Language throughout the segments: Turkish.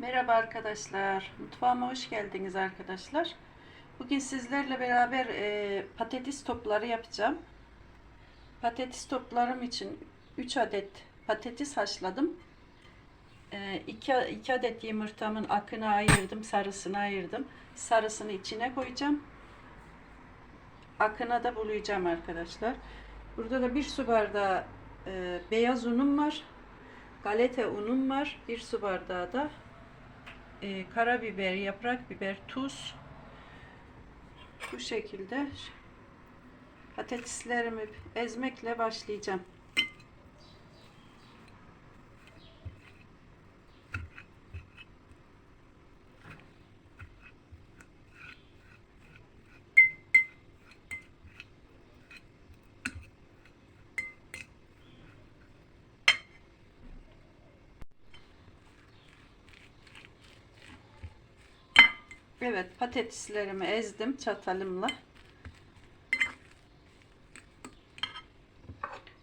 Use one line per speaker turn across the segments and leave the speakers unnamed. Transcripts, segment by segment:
Merhaba arkadaşlar. Mutfağıma hoş geldiniz arkadaşlar. Bugün sizlerle beraber e, patates topları yapacağım. Patates toplarım için 3 adet patates haşladım. 2 2 adet yumurtamın akını ayırdım, sarısını ayırdım. Sarısını içine koyacağım. Akına da bulayacağım arkadaşlar. Burada da bir su bardağı e, beyaz unum var. Galeta unum var. Bir su bardağı da e, karabiber, yaprak biber, tuz. Bu şekilde patateslerimi ezmekle başlayacağım. Evet patateslerimi ezdim çatalımla.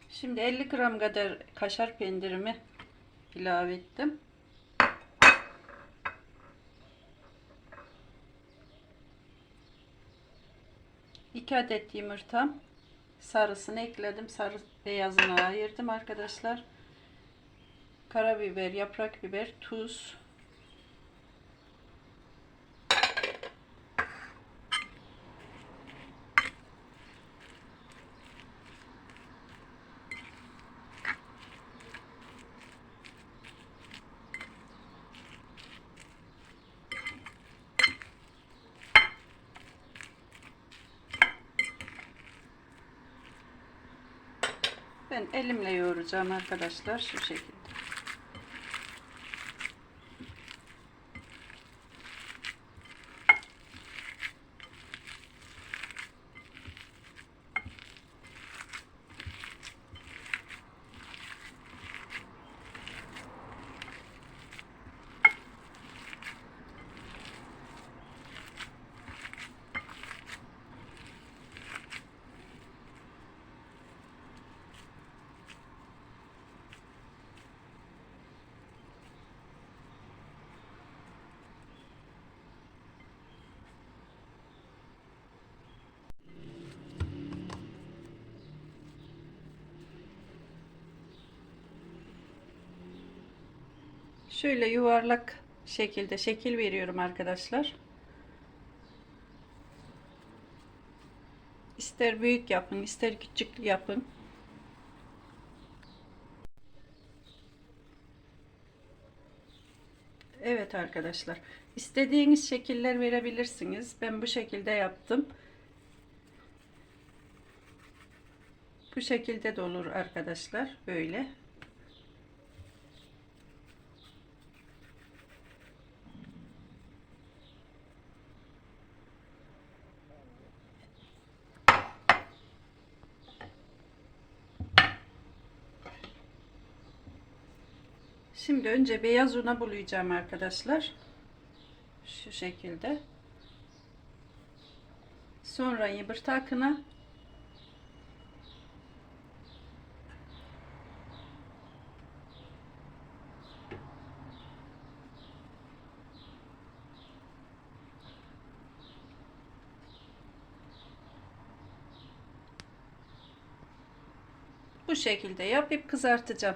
Şimdi 50 gram kadar kaşar peynirimi ilave ettim. İki adet yumurtam sarısını ekledim. Sarı beyazını ayırdım arkadaşlar. Karabiber, yaprak biber, tuz, Ben elimle yoğuracağım arkadaşlar şu şekilde. Şöyle yuvarlak şekilde şekil veriyorum arkadaşlar. İster büyük yapın, ister küçük yapın. Evet arkadaşlar. istediğiniz şekiller verebilirsiniz. Ben bu şekilde yaptım. Bu şekilde de olur arkadaşlar. Böyle. Şimdi önce beyaz una bulayacağım arkadaşlar. Şu şekilde. Sonra yumurta akına. Bu şekilde yapıp kızartacağım.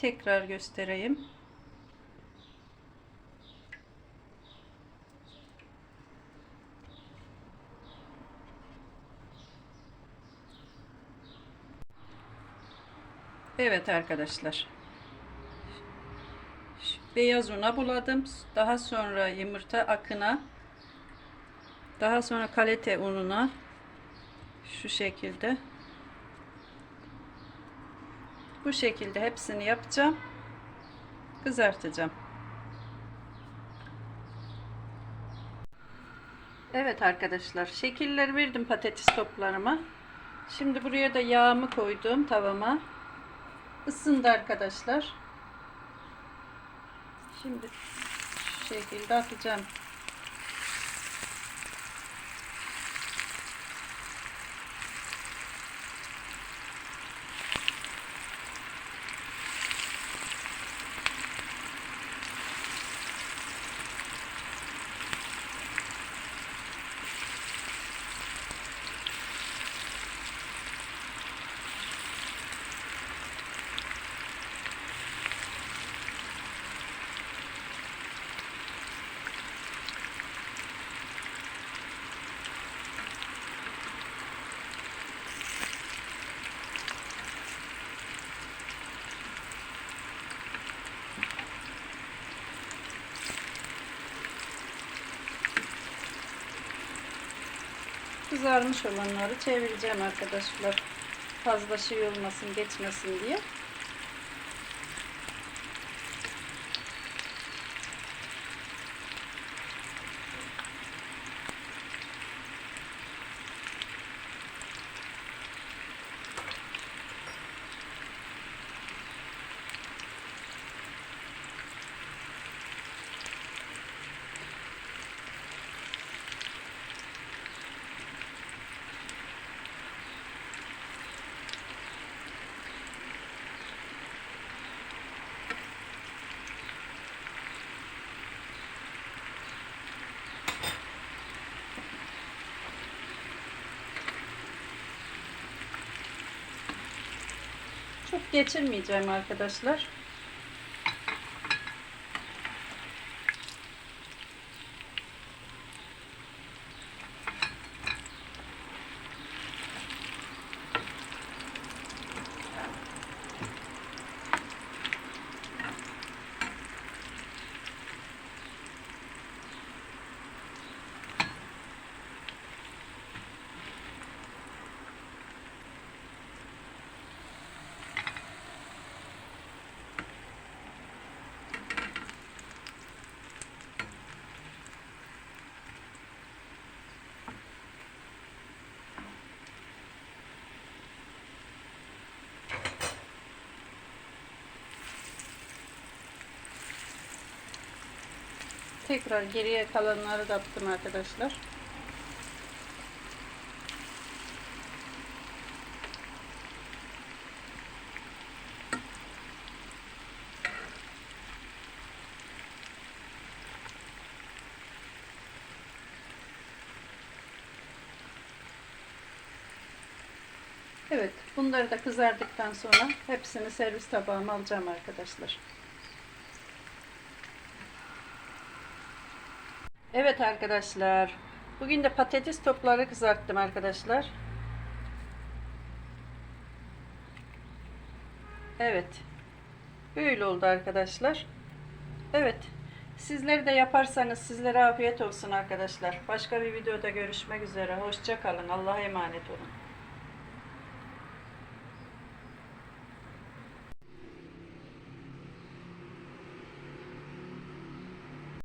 Tekrar göstereyim. Evet arkadaşlar. Beyaz una buladım. Daha sonra yumurta akına. Daha sonra kalite ununa. Şu şekilde. Bu şekilde hepsini yapacağım. Kızartacağım. Evet arkadaşlar şekiller verdim patates toplarıma. Şimdi buraya da yağımı koydum tavama. Isındı arkadaşlar. Şimdi şu şekilde atacağım. Kızarmış olanları çevireceğim arkadaşlar. Fazla şey olmasın, geçmesin diye. Çok geçirmeyeceğim arkadaşlar. Tekrar geriye kalanları da attım arkadaşlar. Evet, bunları da kızardıktan sonra hepsini servis tabağıma alacağım arkadaşlar. Evet arkadaşlar. Bugün de patates topları kızarttım arkadaşlar. Evet. Böyle oldu arkadaşlar. Evet. Sizleri de yaparsanız sizlere afiyet olsun arkadaşlar. Başka bir videoda görüşmek üzere. Hoşça kalın. Allah'a emanet olun.